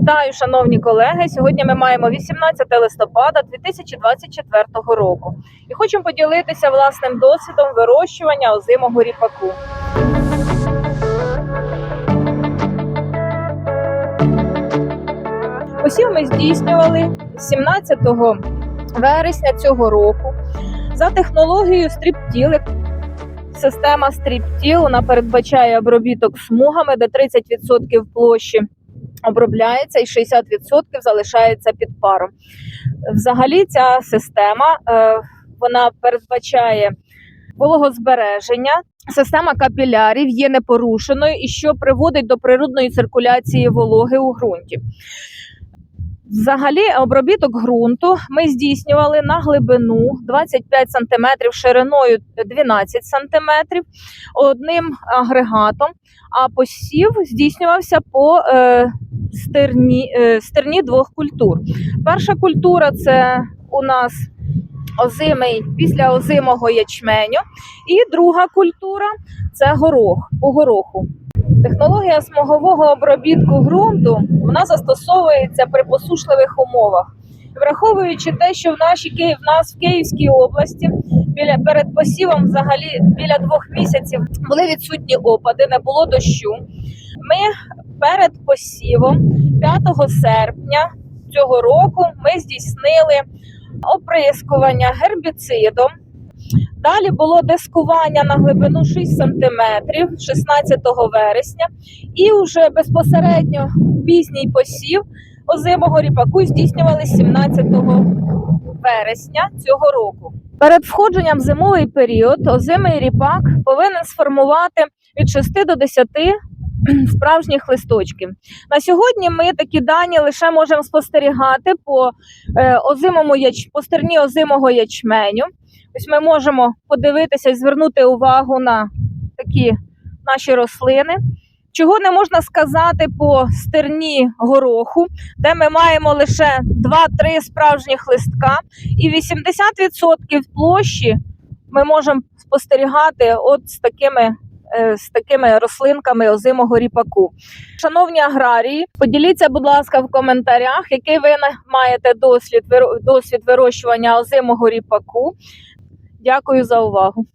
Вітаю, шановні колеги. Сьогодні ми маємо 18 листопада 2024 року і хочемо поділитися власним досвідом вирощування озимого ріпаку. Посів ми здійснювали 17 вересня цього року за технологією стріптіл. Система стріптіл вона передбачає обробіток смугами, де 30% площі обробляється і 60% залишається під паром. Взагалі, ця система е, вона передбачає вологозбереження. Система капілярів є непорушеною і що приводить до природної циркуляції вологи у ґрунті. Взагалі, обробіток ґрунту ми здійснювали на глибину 25 см, шириною 12 см одним агрегатом, а посів здійснювався по е, стерні, е, стерні двох культур. Перша культура це у нас озимий після озимого ячменю, і друга культура це горох по гороху. Технологія смугового обробітку ґрунту вона застосовується при посушливих умовах. Враховуючи те, що в нашій в нас в Київській області біля перед посівом, взагалі біля двох місяців були відсутні опади, не було дощу. Ми перед посівом 5 серпня цього року ми здійснили оприскування гербіцидом. Далі було дискування на глибину 6 см 16 вересня, і вже безпосередньо пізній посів озимого ріпаку здійснювали 17 вересня цього року. Перед входженням в зимовий період озимий ріпак повинен сформувати від 6 до 10 справжніх листочків. На сьогодні ми такі дані лише можемо спостерігати по е, озимому яч... по стерні озимого ячменю. Ось ми можемо подивитися і звернути увагу на такі наші рослини. Чого не можна сказати по стерні гороху, де ми маємо лише 2-3 справжніх листка, і 80% площі ми можемо спостерігати от з такими, з такими рослинками озимого ріпаку. Шановні аграрії, поділіться, будь ласка, в коментарях, який ви маєте досвід, досвід вирощування озимого ріпаку. Дякую за увагу.